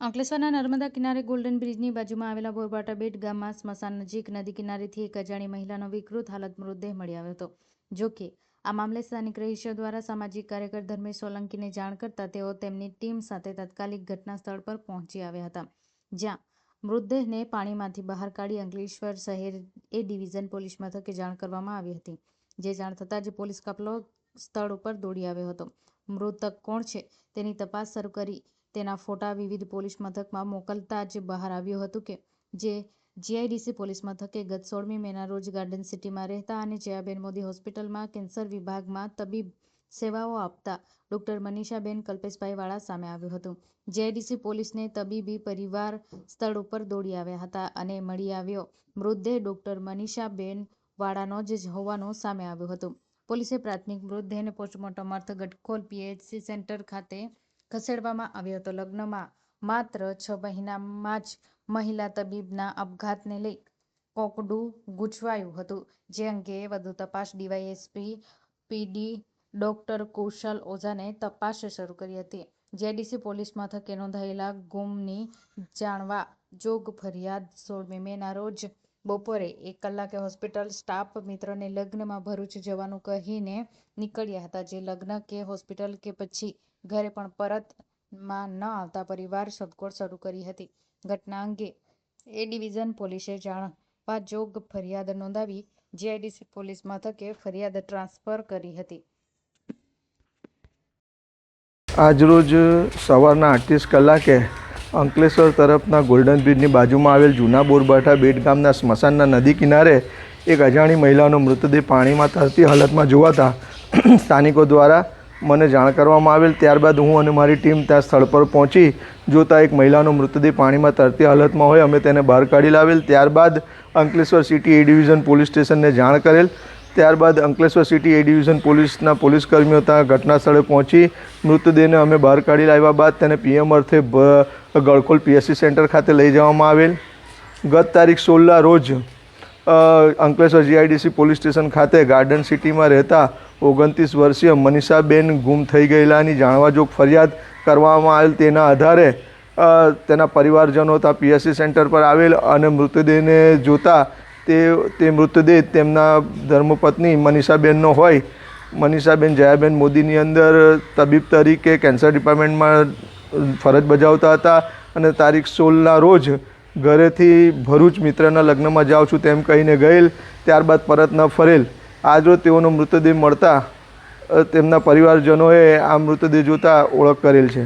અંકલેશ્વરના નર્મદા કિનારે ગોલ્ડન બ્રિજની બાજુમાં આવેલા બોરબાટા બેટ ગામમાં સ્મશાન નજીક નદી કિનારેથી એક અજાણી મહિલાનો વિકૃત હાલત મૃતદેહ મળી આવ્યો હતો. જો કે, આ મામલે સ્થાનિક રહીશો દ્વારા સામાજિક કાર્યકર ધર્મેશ સોલંકીને જાણ કરતા તેઓ તેમની ટીમ સાથે તાત્કાલિક ઘટના સ્થળ પર પહોંચી આવ્યા હતા. જ્યાં મૃતદેહને પાણીમાંથી બહાર કાઢી અંકલેશ્વર શહેર એ ડિવિઝન પોલીસ મથકે જાણ કરવામાં આવી હતી, જે જાણ થતાં જ પોલીસ કાફલો સ્થળ ઉપર દોડી આવ્યો હતો. મૃતક કોણ છે તેની તપાસ શરૂ કરી તેના ફોટા વિવિધ પોલીસ મથકમાં મોકલતા જ બહાર આવ્યું હતું કે જે જીઆઈડીસી પોલીસ મથકે ગત સોળમી મેના રોજ ગાર્ડન સિટીમાં રહેતા અને જયાબેન મોદી હોસ્પિટલમાં કેન્સર વિભાગમાં તબીબ સેવાઓ આપતા ડોક્ટર મનીષાબેન કલ્પેશભાઈ વાળા સામે આવ્યું હતું. જીઆઈડીસી પોલીસને તબીબી પરિવાર સ્થળ ઉપર દોડી આવ્યા હતા અને મળી આવ્યો મૃતદેહ ડોક્ટર મનીષાબેન વાળાનો જ હોવાનું સામે આવ્યું હતું. પોલીસે પ્રાથમિક મૃતદેહને પોસ્ટમોર્ટમ અર્થે ગટખોલ પીએચસી સેન્ટર ખાતે ખસેડવામાં આવ્યો હતો. લગ્નમાં માત્ર છ મહિનામાં જ મહિલા તબીબના આપઘાતને લઈ કોકડું ગૂંચવાયું હતું. જે અંગે વધુ તપાસ ડીવાયએસપી પીડી ડોક્ટર કુશલ ઓઝાને તપાસ શરૂ કરી હતી. જેડીસી પોલીસ મથકે નોંધાયેલા ગુમની જાણવા જોગ ફરિયાદ સોળમી મેના રોજ બપોરે એક કલાકે હોસ્પિટલ સ્ટાફ મિત્રને લગ્નમાં ભરૂચ જવાનું કહીને નીકળ્યા હતા. જે લગ્ન કે હોસ્પિટલ કે પછી ઘરે પણ પરતમાં ન આવતા પરિવાર શોધખોળ શરૂ કરી હતી. ઘટના અંગે એ ડિવિઝન પોલીસે જાણવા જોગ ફરિયાદ નોંધાવી જીઆઈડીસી પોલીસ મથકે ફરિયાદ ટ્રાન્સફર કરી હતી. આજરોજ સવારના આઠત્રીસ કલાકે અંકલેશ્વર તરફના ગોલ્ડન બ્રિજની બાજુમાં આવેલ જૂના બોરબાઠા બેટ ગામના સ્મશાનના નદી કિનારે એક અજાણી મહિલાનો મૃતદેહ પાણીમાં તરતી હાલતમાં જોવાતા સ્થાનિકો દ્વારા મને જાણ કરવામાં આવેલ. ત્યારબાદ હું અને મારી ટીમ ત્યાં સ્થળ પર પહોંચી જોતાં એક મહિલાનો મૃતદેહ પાણીમાં તરતી હાલતમાં હોય અમે તેને બહાર કાઢી લાવેલ. ત્યારબાદ Ankleshwar city A division police સ્ટેશનને જાણ કરેલ. ત્યારબાદ અંકલેશ્વર સિટી એ ડિવિઝન પોલીસના પોલીસ કર્મીઓ ત્યાં ઘટના સ્થળે પહોંચી. મૃતદેહને અમે બહાર કાઢી લાવ્યા બાદ તેને પીએમ અર્થે ગળકોલ પીએસસી સેન્ટર ખાતે લઈ જવામાં આવેલ. ગત તારીખ સોળના રોજ અંકલેશ્વર જીઆઈડીસી પોલીસ સ્ટેશન ખાતે ગાર્ડન સિટીમાં રહેતા ઓગણત્રીસ વર્ષીય મનીષાબેન ગુમ થઈ ગયેલાની જાણવાજોગ ફરિયાદ કરવામાં આવેલ તેના આધારે તેના પરિવારજનો ત્યાં પીએસસી સેન્ટર પર આવેલ અને મૃતદેહને જોતા તે તે મૃતદેહ તેમના ધર્મપત્ની મનીષાબેનનો હોય. મનીષાબેન જયાબેન મોદીની અંદર તબીબ તરીકે કેન્સર ડિપાર્ટમેન્ટમાં ફરજ બજાવતા હતા અને તારીખ સોળના રોજ ઘરેથી ભરૂચ મિત્રના લગ્નમાં જાઉં છું તેમ કહીને ગયેલ. ત્યારબાદ પરત ન ફરેલ. આજરોજ તેઓનો મૃતદેહ મળતા તેમના પરિવારજનોએ આ મૃતદેહ જોતા ઓળખ કરેલ છે.